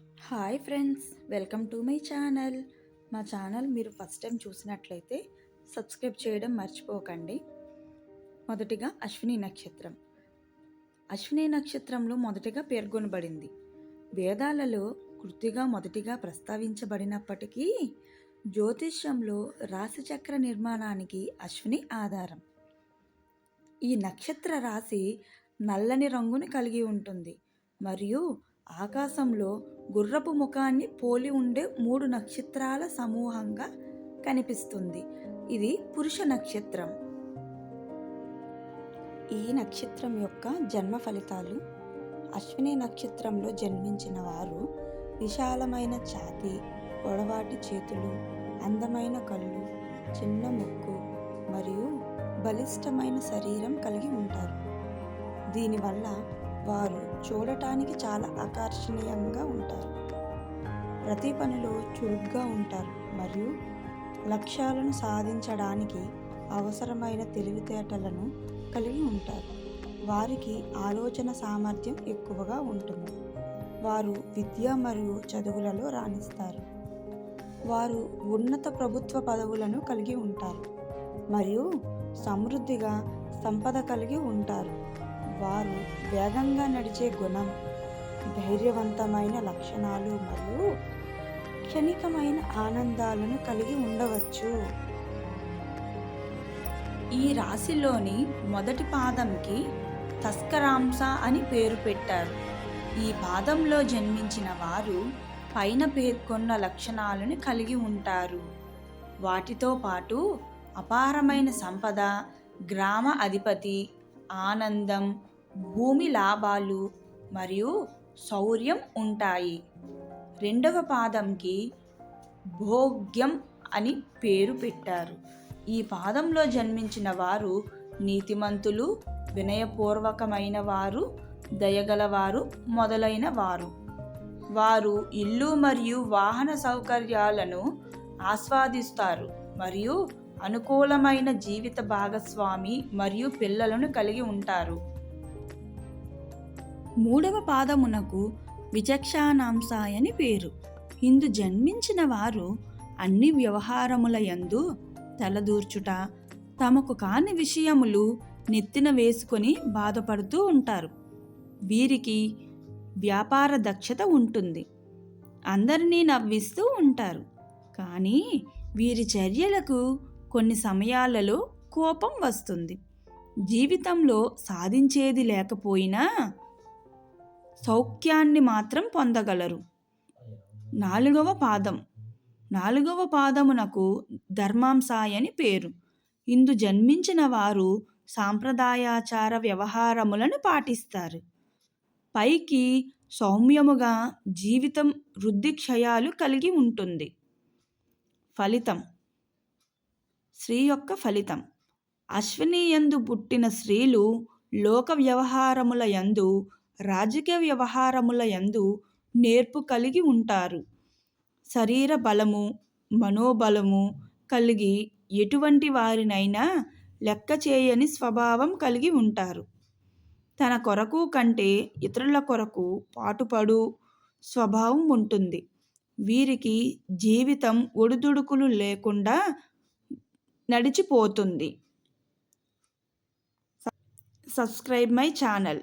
Hi friends welcome to my channel. మా channel మీరు first time చూసినట్లయితే సబ్స్క్రైబ్ చేయడం మర్చిపోకండి. మొదటిగా అశ్విని నక్షత్రం. అశ్విని నక్షత్రంలో మొదటిగా పేర్కొనబడింది. వేదాలలో కృతిగా మొదటిగా ప్రస్తావించబడినప్పటికీ జ్యోతిష్యంలో రాశిచక్ర నిర్మాణానికి అశ్విని ఆధారం. ఈ నక్షత్ర రాశి నల్లని రంగును కలిగి ఉంటుంది. మరియు ఆకాశంలో గుర్రపు ముఖాన్ని పోలి ఉండే మూడు నక్షత్రాల సమూహంగా కనిపిస్తుంది. ఇది పురుష నక్షత్రం. ఈ నక్షత్రం యొక్క జన్మ ఫలితాలు. అశ్విని నక్షత్రంలో జన్మించిన వారు విశాలమైన ఛాతి పొడవాటి చేతులు అందమైన కళ్ళు చిన్న ముక్కు మరియు బలిష్టమైన శరీరం కలిగి ఉంటారు. దీనివల్ల వారు చూడటానికి చాలా ఆకర్షణీయంగా ఉంటారు. ప్రతి పనిలో చురుగ్గా ఉంటారు మరియు లక్ష్యాలను సాధించడానికి అవసరమైన తెలివితేటలను కలిగి ఉంటారు. వారికి ఆలోచన సామర్థ్యం ఎక్కువగా ఉంటుంది. వారు విద్య మరియు చదువులలో రాణిస్తారు. వారు ఉన్నత ప్రభుత్వ పదవులను కలిగి ఉంటారు మరియు సమృద్ధిగా సంపద కలిగి ఉంటారు. వారు వేగంగా నడిచే గుణం ధైర్యవంతమైన లక్షణాలు మరియు క్షణికమైన ఆనందాలను కలిగి ఉండవచ్చు. ఈ రాశిలోని మొదటి పాదంకి తస్కరాంస అని పేరు పెట్టారు. ఈ పాదంలో జన్మించిన వారు పైన పేర్కొన్న లక్షణాలను కలిగి ఉంటారు. వాటితో పాటు అపారమైన సంపద గ్రామ అధిపతి ఆనందం భూమి లాభాలు మరియు శౌర్యం ఉంటాయి. రెండవ పాదంకి భోగ్యం అని పేరు పెట్టారు. ఈ పాదంలో జన్మించిన వారు నీతిమంతులు వినయపూర్వకమైన వారు దయగలవారు మొదలైన వారు. వారు ఇల్లు మరియు వాహన సౌకర్యాలను ఆస్వాదిస్తారు మరియు అనుకూలమైన జీవిత భాగస్వామి మరియు పిల్లలను కలిగి ఉంటారు. మూడవ పాదమునకు విచక్షానాంశాయని పేరు. ఇందు జన్మించిన వారు అన్ని వ్యవహారముల యందు తలదూర్చుట తమకు కాని విషయములు నెత్తిన వేసుకొని బాధపడుతూ ఉంటారు. వీరికి వ్యాపార దక్షత ఉంటుంది. అందరినీ నవ్విస్తూ ఉంటారు. కానీ వీరి చర్యలకు కొన్ని సమయాలలో కోపం వస్తుంది. జీవితంలో సాధించేది లేకపోయినా సౌఖ్యాన్ని మాత్రం పొందగలరు. నాలుగవ పాదం. నాలుగవ పాదమునకు ధర్మాంసాయని పేరు. ఇందు జన్మించిన వారు సాంప్రదాయాచార వ్యవహారములను పాటిస్తారు. పైకి సౌమ్యముగా జీవితం వృద్ధి క్షయాలు కలిగి ఉంటుంది. ఫలితం. స్త్రీ యొక్క ఫలితం. అశ్విని యందు పుట్టిన స్త్రీలు లోక వ్యవహారముల యందు రాజకీయ వ్యవహారముల యందు నేర్పు కలిగి ఉంటారు. శరీర బలము మనోబలము కలిగి ఎటువంటి వారినైనా లెక్క చేయని స్వభావం కలిగి ఉంటారు. తన కొరకు కంటే ఇతరుల కొరకు పాటుపడు స్వభావం ఉంటుంది. వీరికి జీవితం ఒడిదుడుకులు లేకుండా నడిచిపోతుంది. Subscribe my channel.